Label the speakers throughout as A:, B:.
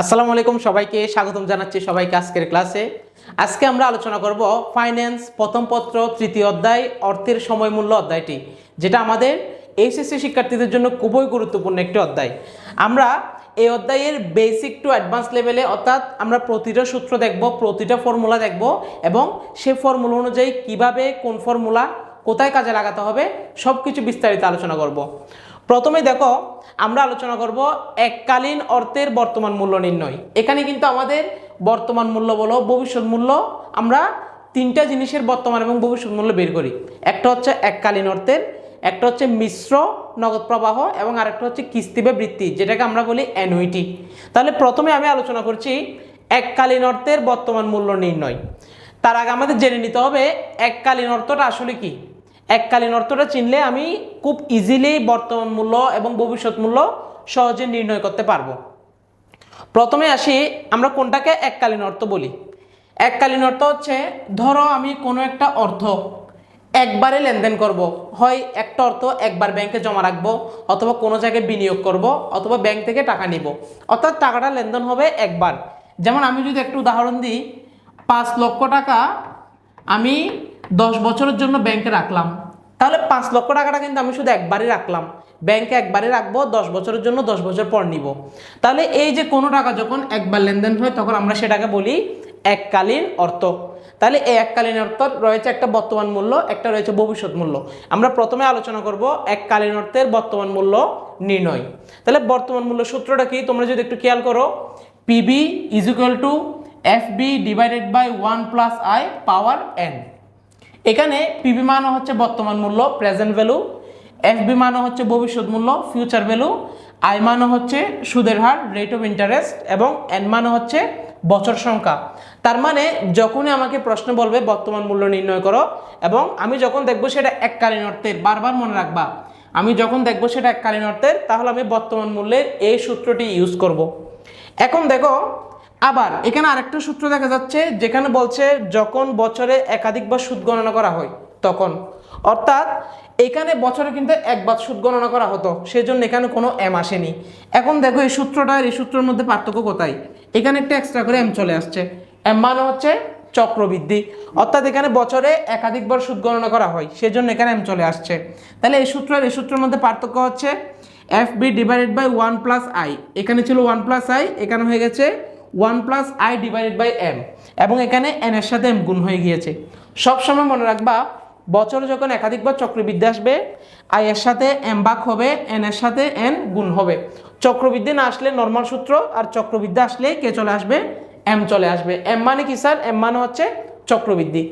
A: আসসালামু আলাইকুম সবাইকে, স্বাগতম জানাচ্ছি সবাইকে আজকের ক্লাসে। আজকে আমরা আলোচনা করব ফাইন্যান্স প্রথম পত্র, তৃতীয় অধ্যায়, অর্থের সময় মূল্য অধ্যায়টি, যেটা আমাদের এইচএসসি শিক্ষার্থীদের জন্য খুবই গুরুত্বপূর্ণ একটি অধ্যায়। আমরা এই অধ্যায়ের বেসিক টু অ্যাডভান্স লেভেলে অর্থাৎ আমরা প্রতিটা সূত্র দেখব, প্রতিটা ফর্মুলা দেখব এবং সে ফর্মুলা অনুযায়ী কীভাবে কোন ফর্মুলা কোথায় কাজে লাগাতে হবে সব কিছু বিস্তারিত আলোচনা করব। প্রথমে দেখো, আমরা আলোচনা করব এককালীন অর্থের বর্তমান মূল্য নির্ণয়। এখানে কিন্তু আমাদের বর্তমান মূল্য বলো, ভবিষ্যৎ মূল্য, আমরা তিনটা জিনিসের বর্তমান এবং ভবিষ্যৎ মূল্য বের করি। একটা হচ্ছে এককালীন অর্থের, একটা হচ্ছে মিশ্র নগদ প্রবাহ এবং আরেকটা হচ্ছে কিস্তি বা বৃত্তি, যেটাকে আমরা বলি অ্যানুইটি তাহলে প্রথমে আমি আলোচনা করছি এককালীন অর্থের বর্তমান মূল্য নির্ণয়। তার আগে আমাদের জেনে নিতে হবে, এককালীন অর্থটা আসলে কি? এককালীন অর্থটা চিনলে আমি খুব ইজিলি বর্তমান মূল্য এবং ভবিষ্যৎ মূল্য সহজে নির্ণয় করতে পারব। প্রথমে আসি, আমরা কোনটাকে এককালীন অর্থ বলি? এককালীন অর্থ হচ্ছে, ধরো আমি কোনো একটা অর্থ একবারে লেনদেন করব। হয় একটা অর্থ একবার ব্যাংকে জমা রাখব, অথবা কোনো জায়গায় বিনিয়োগ করব, অথবা ব্যাংক থেকে টাকা নিব। অর্থাৎ টাকাটা লেনদেন হবে একবার। যেমন আমি যদি একটু উদাহরণ দিই, পাঁচ লক্ষ টাকা আমি দশ বছরের জন্য ব্যাংকে রাখলাম। তাহলে পাঁচ লক্ষ টাকাটা কিন্তু আমি শুধু একবারই রাখলাম। ব্যাংকে একবারই রাখব, দশ বছরের জন্য দশ বছর পর নিব। তাহলে এই যে কোনো টাকা যখন একবার লেনদেন হয়, তখন আমরা সেটাকে বলি এককালীন অর্থ। তাহলে এই এককালীন অর্থ রয়েছে একটা বর্তমান মূল্য, একটা রয়েছে ভবিষ্যৎ মূল্য। আমরা প্রথমে আলোচনা করব এককালীন অর্থের বর্তমান মূল্য নির্ণয়। তাহলে বর্তমান মূল্য সূত্রটা কি? তোমরা যদি একটু খেয়াল করো PB is equal to F B divided by one plus I power N এখানে পিবি মানে হচ্ছে বর্তমান মূল্য প্রেজেন্ট ভ্যালু এফবি মানে হচ্ছে ভবিষ্যৎ মূল্য ফিউচার ভ্যালু আই মানে হচ্ছে সুদের হার রেট অফ ইন্টারেস্ট এবং এন মানে হচ্ছে বছর সংখ্যা তার মানে যখনই আমাকে প্রশ্ন বলবে বর্তমান মূল্য নির্ণয় করো, এবং আমি যখন দেখব সেটা এককালীন অর্থের বারবার মনে রাখবা, আমি যখন দেখব সেটা এককালীন অর্থের, তাহলে আমি বর্তমান মূল্যের এই সূত্রটি ইউজ করব। এখন দেখো আবার এখানে আরেকটা সূত্র দেখা যাচ্ছে, যেখানে বলছে যখন বছরে একাধিকবার সুদ গণনা করা হয়, তখন। অর্থাৎ এখানে বছরে কিন্তু একবার সুদ গণনা করা হতো, সেজন্য এখানে কোনো এম আসেনি। এখন দেখো এই সূত্রটা, এই সূত্রের মধ্যে পার্থক্য কোথায়? এখানে একটা এক্সট্রা করে এম চলে আসছে। এম মানে হচ্ছে চক্রবৃদ্ধি। অর্থাৎ এখানে বছরে একাধিকবার সুদ গণনা করা হয়, সেজন্য এখানে এম চলে আসছে। তাহলে এই সূত্র আর এই সূত্রের মধ্যে পার্থক্য হচ্ছে F B divided by one plus I এখানে ছিল ওয়ান প্লাস আই এখানে হয়ে গেছে one plus I divided by M এবং এখানে এন এর সাথে এম গুণ হয়ে গিয়েছে। সবসময় মনে রাখবা, বছরে যখন একাধিকবার চক্রবৃদ্ধি আসবে, আই এর সাথে এম বাক হবে, এন এর সাথে এন গুণ হবে। চক্রবৃদ্ধি না আসলে নর্মাল সূত্র, আর চক্রবৃদ্ধি আসলে কে চলে আসবে? এম চলে আসবে। এম মানে কি স্যার? এম মানে হচ্ছে চক্রবৃদ্ধি।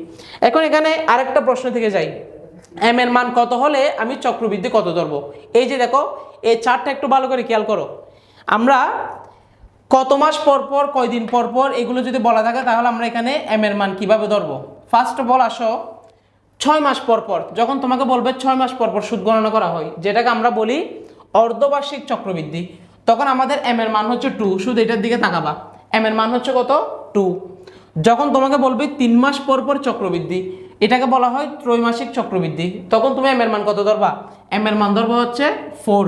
A: এখন এখানে আরেকটা প্রশ্ন থেকে যাই। এম এর মান কত হলে আমি চক্রবৃদ্ধি কত ধরবো? এই যে দেখো, এই চারটা একটু ভালো করে খেয়াল করো। আমরা কত মাস পর পর, কয়দিন পর পর এগুলো যদি বলা থাকে, তাহলে আমরা এখানে এম এর মান কীভাবে ধরবো? ফার্স্ট অফ অল আসো, ছয় মাস পর পর, যখন তোমাকে বলবে ছয় মাস পর পর সুদ গণনা করা হয়, যেটাকে আমরা বলি অর্ধবার্ষিক চক্রবৃদ্ধি, তখন আমাদের এম এর মান হচ্ছে টু শুধু এটার দিকে তাকাবা। এম এর মান হচ্ছে কত? টু যখন তোমাকে বলবে তিন মাস পর পর চক্রবৃদ্ধি, এটাকে বলা হয় ত্রৈমাসিক চক্রবৃদ্ধি, তখন তুমি এম এর মান কত ধরবা? এম এর মান ধরবা হচ্ছে ফোর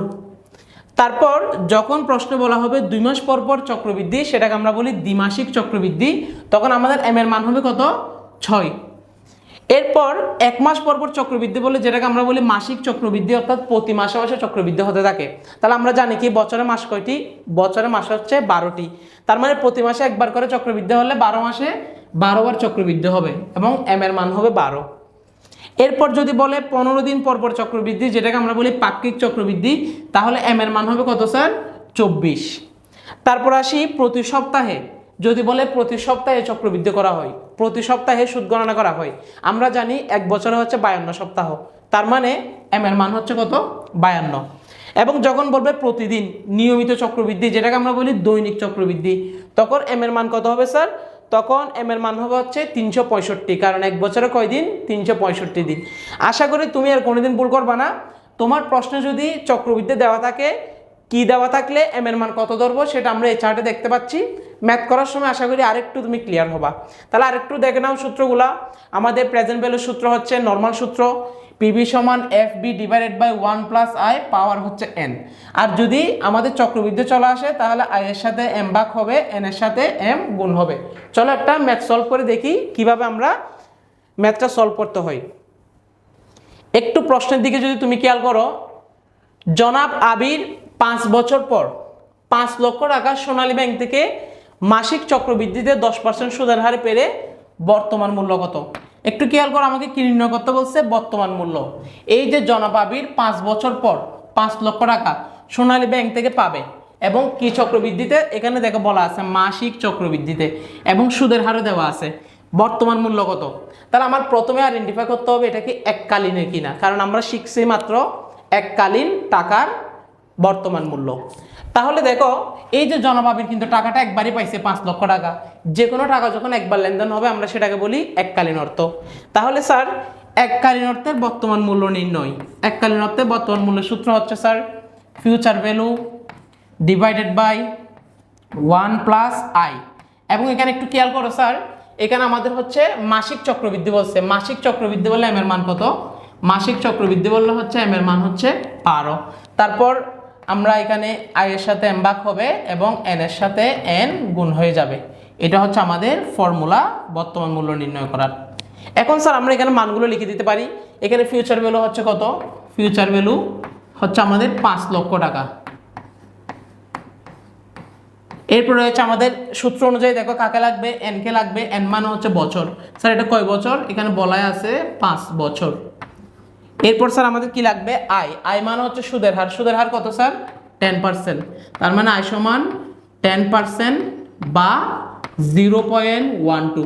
A: তারপর যখন প্রশ্ন বলা হবে দুই মাস পর পর চক্রবৃদ্ধি, সেটাকে আমরা বলি দ্বিমাসিক চক্রবৃদ্ধি, তখন আমাদের এম এর মান হবে কত? ছয়। এরপর এক মাস পর পর চক্রবৃদ্ধি বলে যেটাকে আমরা বলি মাসিক চক্রবৃদ্ধি, অর্থাৎ প্রতি মাসে মাসে চক্রবৃদ্ধি হতে থাকে। তাহলে আমরা জানি কি, বছরে মাস কয়টি? বছরে মাস হচ্ছে বারোটি। তার মানে প্রতি মাসে একবার করে চক্রবৃদ্ধি হলে বারো মাসে বারোবার চক্রবৃদ্ধি হবে এবং এম এর মান হবে বারো। এরপর যদি বলে পনেরো দিন পর পর চক্রবৃদ্ধি, যেটাকে আমরা বলি পাক্ষিক চক্রবৃদ্ধি, তাহলে এম এর মান হবে কত স্যার? চব্বিশ। তারপর আসি প্রতি সপ্তাহে। যদি বলে প্রতি সপ্তাহে চক্রবৃদ্ধি করা হয়, প্রতি সপ্তাহে সুদ গণনা করা হয়, আমরা জানি এক বছরে হচ্ছে বায়ান্ন সপ্তাহ। তার মানে এম এর মান হচ্ছে কত? বায়ান্ন। এবং যখন বলবে প্রতিদিন নিয়মিত চক্রবৃদ্ধি, যেটাকে আমরা বলি দৈনিক চক্রবৃদ্ধি, তখন এম এর মান কত হবে স্যার? তখন এম এর মান হবে হচ্ছে তিনশো পঁয়ষট্টি, কারণ এক বছরে কয় দিন? তিনশো পঁয়ষট্টি দিন। আশা করি তুমি আর কোনোদিন ভুল করবা না। তোমার প্রশ্ন যদি চক্রবৃদ্ধি দেওয়া থাকে, কি দেওয়া থাকলে এম এর মান কত ধরবো সেটা আমরা এই চার্টে দেখতে পাচ্ছি। ম্যাথ করার সময় আশা করি আরেকটু তুমি ক্লিয়ার হবা। তাহলে আরেকটু দেখে নাও সূত্রগুলা। আমাদের প্রেজেন্ট ভ্যালুর সূত্র হচ্ছে নর্মাল সূত্র। পিবি সমান F B divided by one plus I power হচ্ছে এন আর যদি আমাদের চক্রবৃদ্ধি চলে আসে, তাহলে আই এর সাথে এম ভাগ হবে এন এর সাথে এম গুণ হবে। চলো একটা ম্যাথ সলভ করে দেখি কীভাবে আমরা ম্যাথটা সলভ করতে হয়। একটু প্রশ্নের দিকে যদি তুমি খেয়াল করো, জনাব আবির পাঁচ বছর পর পাঁচ লক্ষ টাকা সোনালী ব্যাংক থেকে মাসিক চক্রবৃদ্ধিতে দশ পার্সেন্ট সুদের হারে পেরে বর্তমান মূল্য কত? একটু খেয়াল করো, আমাকে কি নির্ণয় করতে বলছে? বর্তমান মূল্য। এই যে জনাব আবির পাঁচ বছর পর পাঁচ লক্ষ টাকা সোনালী ব্যাংক থেকে পাবে এবং কি চক্রবৃদ্ধিতে? এখানে দেখো বলা আছে, মাসিক চক্রবৃদ্ধিতে এবং সুদের হারে দেওয়া আছে। বর্তমান মূল্য কত? তাহলে আমার প্রথমে আইডেন্টিফাই করতে হবে এটা কি এককালীনের কিনা। কারণ আমরা শিখছি মাত্র এককালীন টাকার বর্তমান মূল্য। তাহলে দেখো, এই যে জনবাবির কিন্তু টাকাটা একবারই পাইছে পাঁচ লক্ষ টাকা। যে কোনো টাকা যখন একবার লেনদেন হবে, আমরা সেটাকে বলি এককালীন অর্থ। তাহলে স্যার, এককালীন অর্থের বর্তমান মূল্য নির্ণয়। এককালীন অর্থের বর্তমান মূল্যের সূত্র হচ্ছে, sir future value divided by one plus I এবং এখানে একটু খেয়াল করো, স্যার, এখানে আমাদের হচ্ছে মাসিক চক্রবৃদ্ধি বলছে। মাসিক চক্রবৃদ্ধি বললে এম এর মান কত? মাসিক চক্রবৃদ্ধি বললে হচ্ছে এম এর মান হচ্ছে বারো তারপর আমরা এখানে আই এর সাথে এম হবে এবং এন এর সাথে এন গুণ হয়ে যাবে। এটা হচ্ছে আমাদের ফর্মুলা বর্তমান মূল্য নির্ণয় করার। এখন স্যার আমরা এখানে মানগুলো লিখে দিতে পারি। এখানে ফিউচার ভ্যালু হচ্ছে কত? ফিউচার ভ্যালু হচ্ছে আমাদের পাঁচ লক্ষ টাকা। এরপরে রয়েছে আমাদের সূত্র অনুযায়ী দেখো কাকে লাগবে? এন কে লাগবে? এন মানে হচ্ছে বছর। স্যার এটা কয় বছর? এখানে বলাই আছে পাঁচ বছর। এরপর স্যার আমাদের কি লাগবে? আই আই মানে হচ্ছে সুদের হার। সুদের হার কত স্যার? টেন পার্সেন্ট তার মানে আই সমান টেন পার্সেন্ট বা জিরো পয়েন্ট ওয়ান টু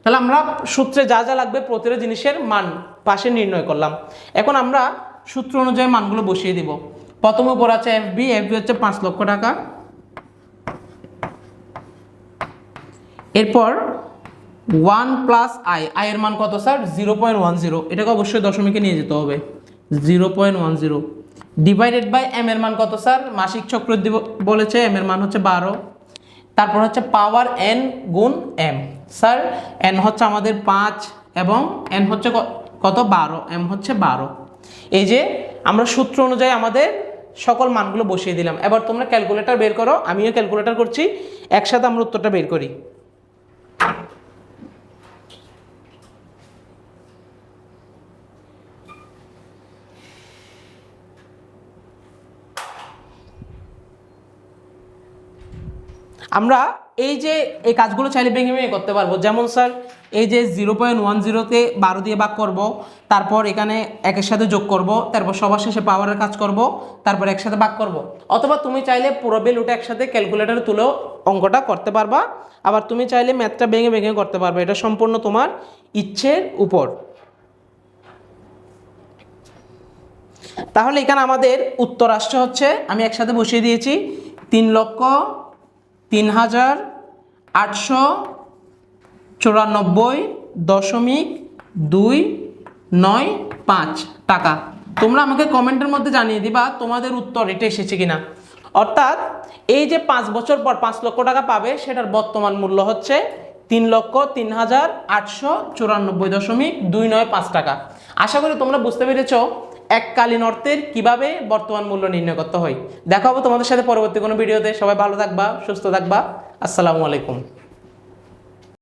A: তাহলে আমরা সূত্রে যা যা লাগবে প্রতিটা জিনিসের মান পাশে নির্ণয় করলাম। এখন আমরা সূত্র অনুযায়ী মানগুলো বসিয়ে দিব। প্রথম উপর আছে এফ বি এফ বি হচ্ছে পাঁচ লক্ষ টাকা। এরপর ওয়ান প্লাস আই আই এর মান কত, sir? Zero point one zero. এটাকে অবশ্যই দশমিকে নিয়ে যেতে হবে। Zero point one zero. Divided by M এর মান কত, স্যার? মাসিক চক্রবৃদ্ধি বলেছে এম এর মান হচ্ছে বারো। তারপর হচ্ছে পাওয়ার এন গুণ এম স্যার এন হচ্ছে আমাদের পাঁচ এবং এন হচ্ছে কত? বারো। এম হচ্ছে বারো। এই যে, আমরা সূত্র অনুযায়ী আমাদের সকল মানগুলো বসিয়ে দিলাম। এবার তোমরা ক্যালকুলেটর বের করো, আমিও ক্যালকুলেটর করছি। একসাথে আমরা উত্তরটা বের করি। আমরা এই যে এই কাজগুলো চাইলে ভেঙে ভেঙে করতে পারব। যেমন স্যার, এই যে জিরো পয়েন্ট ওয়ান জিরোতে বারো দিয়ে ভাগ করব, তারপর এখানে একের সাথে যোগ করব, তারপর সবার শেষে পাওয়ারের কাজ করব, তারপর একসাথে ভাগ করব। অথবা তুমি চাইলে পুরো বেল উঠে একসাথে ক্যালকুলেটারে তুলেও অঙ্কটা করতে পারবা। আবার তুমি চাইলে ম্যাথটা ভেঙে ভেঙে করতে পারবে, এটা সম্পূর্ণ তোমার ইচ্ছের উপর। তাহলে এখানে আমাদের উত্তর আসছে হচ্ছে, আমি একসাথে বসিয়ে দিয়েছি, তিন লক্ষ তিন হাজার আটশো চুরানব্বই দশমিক দুই নয় পাঁচ টাকা। তোমরা আমাকে কমেন্টের মধ্যে জানিয়ে দিবা তোমাদের উত্তর এটা এসেছে কিনা। অর্থাৎ এই যে পাঁচ বছর পর পাঁচ লক্ষ টাকা পাবে, সেটার বর্তমান মূল্য হচ্ছে তিন লক্ষ তিন হাজার আটশো চুরানব্বই দশমিক দুই নয় পাঁচ টাকা। আশা করি তোমরা বুঝতে পেরেছ এককালীন অর্থের কীভাবে বর্তমান মূল্য নির্ণয় করতে হয়? দেখাবো তোমাদের সাথে পরবর্তী কোনো ভিডিওতে। সবাই ভালো থাকবা, সুস্থ থাকবা। আসসালামু আলাইকুম।